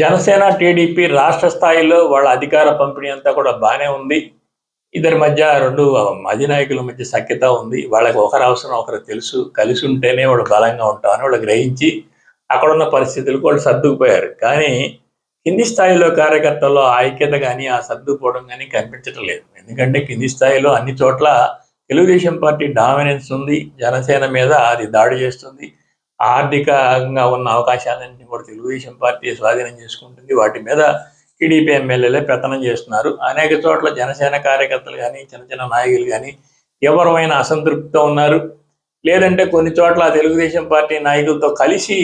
Janasena TDP రాష్ట్ర స్థాయిలో వాళ్ళ అధికార పంపిణీ అంతా కూడా బాగానే ఉంది. ఇద్దరి మధ్య రెండు అధినాయకుల మధ్య సఖ్యత ఉంది. వాళ్ళకి ఒకరు అవసరం ఒకరు తెలుసు. కలిసి ఉంటేనే వాళ్ళు బలంగా ఉంటామని వాళ్ళు గ్రహించి అక్కడున్న పరిస్థితులకు వాళ్ళు సర్దుకుపోయారు. కానీ కింది స్థాయిలో కార్యకర్తల్లో ఐక్యత కానీ ఆ సర్దుకుపోవడం కానీ కనిపించటం లేదు. ఎందుకంటే కింది స్థాయిలో అన్ని చోట్ల తెలుగుదేశం పార్టీ డామినెన్స్ ఉంది. జనసేన మీద అది దాడి చేస్తుంది. ఆర్థికంగా ఉన్న అవకాశాలన్నీ కూడా తెలుగుదేశం పార్టీ స్వాధీనం చేసుకుంటుంది. వాటి మీద టీడీపీ ఎమ్మెల్యేలే పెత్తనం చేస్తున్నారు. అనేక చోట్ల జనసేన కార్యకర్తలు కానీ చిన్న చిన్న నాయకులు కానీ ఎవరమైన అసంతృప్తితో ఉన్నారు. లేదంటే కొన్ని చోట్ల తెలుగుదేశం పార్టీ నాయకులతో కలిసి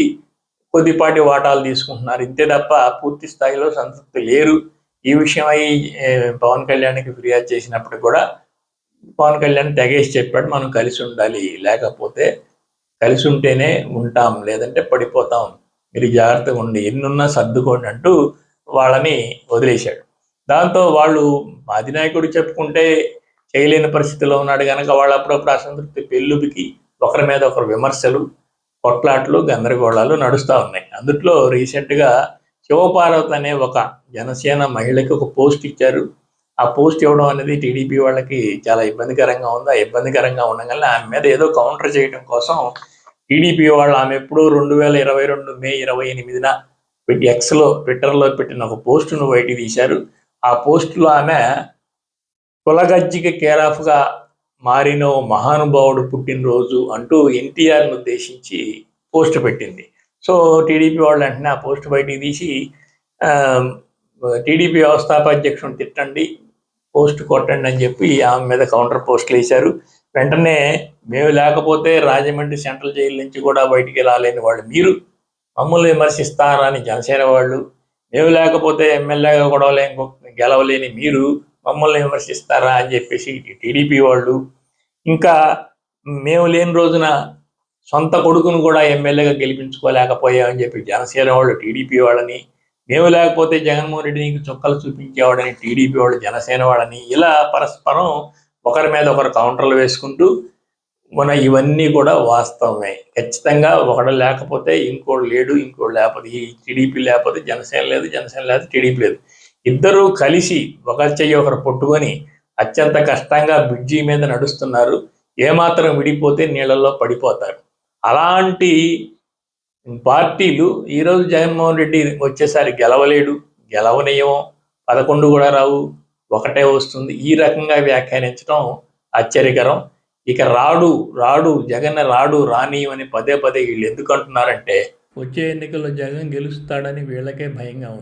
కొద్దిపాటి వాటాలు తీసుకుంటున్నారు. ఇంతే తప్ప పూర్తి స్థాయిలో సంతృప్తి లేరు. ఈ విషయమై పవన్ కళ్యాణ్కి ఫిర్యాదు చేసినప్పుడు కూడా పవన్ కళ్యాణ్ తెగేసి చెప్పాడు మనం కలిసి ఉండాలి. లేకపోతే కలిసి ఉంటేనే ఉంటాం లేదంటే పడిపోతాం. మీరు జాగ్రత్తగా ఉండి ఎన్నున్నా సర్దుకోండి అంటూ వాళ్ళని వదిలేశాడు. దాంతో వాళ్ళు అధినాయకుడు చెప్పుకుంటే చేయలేని పరిస్థితిలో ఉన్నాడు కనుక వాళ్ళు అప్పుడప్పుడు అసంతృప్తి పెళ్ళుబికి ఒకరి మీద ఒకరు విమర్శలు కొట్లాట్లు గందరగోళాలు నడుస్తూ ఉన్నాయి. అందుట్లో రీసెంట్గా శివపార్వతి అనే ఒక జనసేన మహిళకి ఒక పోస్ట్ ఇచ్చారు. ఆ పోస్ట్ ఇవ్వడం అనేది టీడీపీ వాళ్ళకి చాలా ఇబ్బందికరంగా ఉంది. ఆ ఇబ్బందికరంగా ఉండగానే ఆమె మీద ఏదో కౌంటర్ చేయడం కోసం టీడీపీ వాళ్ళు ఆమె ఎప్పుడో రెండు వేల ఇరవై రెండు మే ఇరవై ఎనిమిదిన ఎక్స్లో ట్విట్టర్లో పెట్టిన ఒక పోస్టును బయట తీశారు. ఆ పోస్టులో ఆమె కులగజ్జికి కేరాఫ్గా మారిన ఓ మహానుభావుడు పుట్టినరోజు అంటూ ఎన్టీఆర్ను ఉద్దేశించి పోస్ట్ పెట్టింది. సో టీడీపీ వాళ్ళు వెంటనే ఆ పోస్ట్ బయటికి తీసి ఆ, టీడీపీ వ్యవస్థాపాధ్యక్షుని తిట్టండి పోస్ట్ కొట్టండి అని చెప్పి ఆమె మీద కౌంటర్ పోస్టులు వేశారు. వెంటనే మేము లేకపోతే రాజమండ్రి సెంట్రల్ జైలు నుంచి కూడా బయటికి రాలేని వాళ్ళు మీరు. మమ్మల్ని విమర్శిస్తారా అని జనసేన వాళ్ళు. మేము లేకపోతే ఎమ్మెల్యేగా కూడా గెలవలేని మీరు మమ్మల్ని విమర్శిస్తారా అని చెప్పేసి టీడీపీ వాళ్ళు. ఇంకా మేము లేని రోజున సొంత కొడుకును కూడా ఎమ్మెల్యేగా గెలిపించుకోలేకపోయామని చెప్పి జనసేన వాళ్ళు టీడీపీ వాళ్ళని. మేము లేకపోతే జగన్మోహన్ రెడ్డి నీకు చుక్కలు చూపించేవాడని టీడీపీ వాళ్ళు జనసేన వాళ్ళని. ఇలా పరస్పరం ఒకరి మీద ఒకరు కౌంటర్లు వేసుకుంటూ మన ఇవన్నీ కూడా వాస్తవమే. ఖచ్చితంగా ఒకడు లేకపోతే ఇంకోడు లేడు ఇంకోడు లేకపోతే ఈ టీడీపీ లేకపోతే జనసేన లేదు జనసేన లేదు టీడీపీ లేదు. ఇద్దరూ కలిసి ఒకరి చెయ్యి ఒకరు పట్టుకొని అత్యంత కష్టంగా బ్రిడ్జి మీద నడుస్తున్నారు. ఏమాత్రం విడిపోతే నీళ్ళల్లో పడిపోతారు. అలాంటి పార్టీలు ఈరోజు జగన్మోహన్ రెడ్డి వచ్చేసారి గెలవలేడు. గెలవనీయం పదకొండు కూడా రావు. ఒకటే వస్తుంది. ఈ రకంగా వ్యాఖ్యానించడం ఆశ్చర్యకరం. ఇక రాడు రాడు జగన్ రాడు రానీయం అని పదే పదే వీళ్ళు ఎందుకు అంటున్నారంటే వచ్చే ఎన్నికల్లో జగన్ గెలుస్తాడని వీళ్ళకే భయంగా ఉంది.